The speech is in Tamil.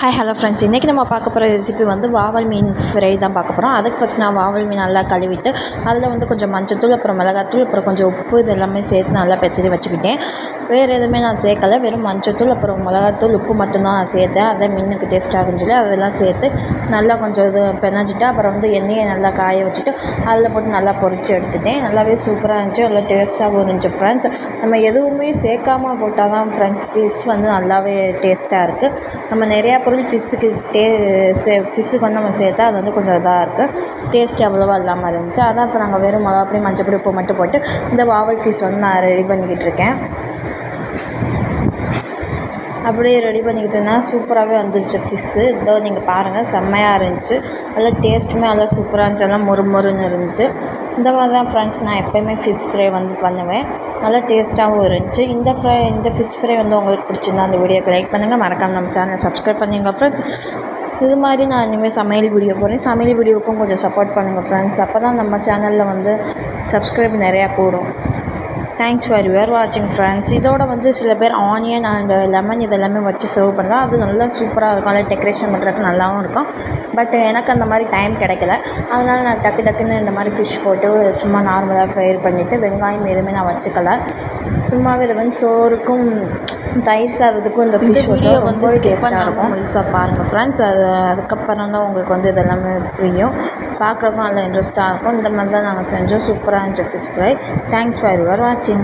ஹாய் ஹலோ ஃப்ரெண்ட்ஸ் இன்றைக்கி நம்ம பார்க்க போகிற ரெசிபி வந்து வாவல் மீன் ஃப்ரை தான் பார்க்க போகிறோம் அதுக்கு ஃபஸ்ட் நான் வாவல் மீன் நல்லா கழுவிட்டு அதில் வந்து கொஞ்சம் மஞ்சத்தூள் அப்புறம் மிளகாத்தூள் அப்புறம் கொஞ்சம் உப்பு இது எல்லாமே சேர்த்து நல்லா பெசரி வச்சுக்கிட்டேன். வேறு எதுவுமே நான் சேர்க்கலை. வெறும் மஞ்சத்தூள் அப்புறம் மிளகாத்தூள் உப்பு மட்டும்தான் நான் சேர்த்தேன். அதை மீனுக்கு டேஸ்ட்டாக இருக்குன்னு சொல்லி அதெல்லாம் சேர்த்து நல்லா கொஞ்சம் இது பெனஞ்சிட்டு அப்புறம் வந்து எண்ணெயை நல்லா காய வச்சுட்டு அதில் போட்டு நல்லா பொரித்து எடுத்துட்டேன். நல்லாவே சூப்பராக இருந்துச்சு. நல்லா டேஸ்ட்டாகவும் இருந்துச்சு ஃப்ரெண்ட்ஸ் நம்ம எதுவுமே சேர்க்காமல் போட்டால் தான் ஃப்ரெண்ட்ஸ் ஃபிஷ் வந்து நல்லாவே டேஸ்ட்டாக இருக்குது நம்ம நிறையா பொருள் ஃபிஷ்ஷுக்கு டே சே ஃபிஷ்ஷுக்கு வந்து நம்ம சேர்த்தா அது வந்து கொஞ்சம் இதாக இருக்குது டேஸ்ட் அவ்வளோவா இல்லாமல் இருந்துச்சு. அதான் இப்போ நாங்கள் வெறும் மிளகாப்பொடி மஞ்சப்பொடி உப்பு மட்டும் போட்டு இந்த வாவல் ஃபிஷ் வந்து நான் ரெடி பண்ணிக்கிட்டு இருக்கேன். அப்படியே ரெடி பண்ணிக்கிட்டேன்னா சூப்பராகவே வந்துருச்சு ஃபிஷ்ஷு இதோ நீங்கள் பாருங்கள் செம்மையாக இருந்துச்சு. நல்லா டேஸ்ட்டுமே நல்லா சூப்பராக இருந்துச்சு. நல்லா மொறுமொறுன்னு இருந்துச்சு. இந்த மாதிரி தான் ஃப்ரெண்ட்ஸ் நான் எப்போயுமே ஃபிஷ் ஃப்ரை வந்து பண்ணுவேன். நல்லா டேஸ்ட்டாகவும் இருந்துச்சு. இந்த ஃப்ரை இந்த ஃபிஷ் ஃப்ரை வந்து உங்களுக்கு பிடிச்சிருந்தா அந்த வீடியோக்கு லைக் பண்ணுங்கள் மறக்காமல் நம்ம சேனலை சப்ஸ்கிரைப் பண்ணுங்கள் ஃப்ரெண்ட்ஸ் இது மாதிரி நான் இனிமேல் சமையல் வீடியோ போகிறேன் சமையல் வீடியோவுக்கும் கொஞ்சம் சப்போர்ட் பண்ணுங்கள் ஃப்ரெண்ட்ஸ் அப்போ தான் நம்ம சேனலில் வந்து சப்ஸ்கிரைப் நிறையா கூடும். தேங்க்ஸ் ஃபார் யுவர் வாட்சிங் ஃப்ரெண்ட்ஸ் இதோட வந்து சில பேர் ஆனியன் அண்ட் லெமன் இதெல்லாமே வச்சு சர்வ் பண்ணலாம் அது நல்லா சூப்பராக இருக்கும். அதில் டெக்கரேஷன் பண்ணுறதுக்கு நல்லாவும் இருக்கும். பட் எனக்கு அந்த மாதிரி டைம் கிடைக்கல. அதனால் நான் டக்கு டக்குன்னு இந்த மாதிரி ஃபிஷ் போட்டு சும்மா நார்மலாக ஃப்ரை பண்ணிவிட்டு வெங்காயம் எதுவுமே நான் வச்சுக்கல. சும்மாவே இது வந்து சோறுக்கும் தயிர் சாதத்துக்கும் இந்த ஃபிஷ் வீடியோ வந்து டேஸ்ட்டாக இருக்கும். முழுசாக பாருங்கள் ஃப்ரெண்ட்ஸ் அது அதுக்கப்புறம் தான் உங்களுக்கு வந்து இதெல்லாமே புரியும். பார்க்குறக்கும் நல்லா இன்ட்ரெஸ்ட்டாக இருக்கும். இந்த மாதிரி தான் நாங்கள் செஞ்சோம். சூப்பராக இருந்துச்சு fish fry thanks for your வாட்சிங் 间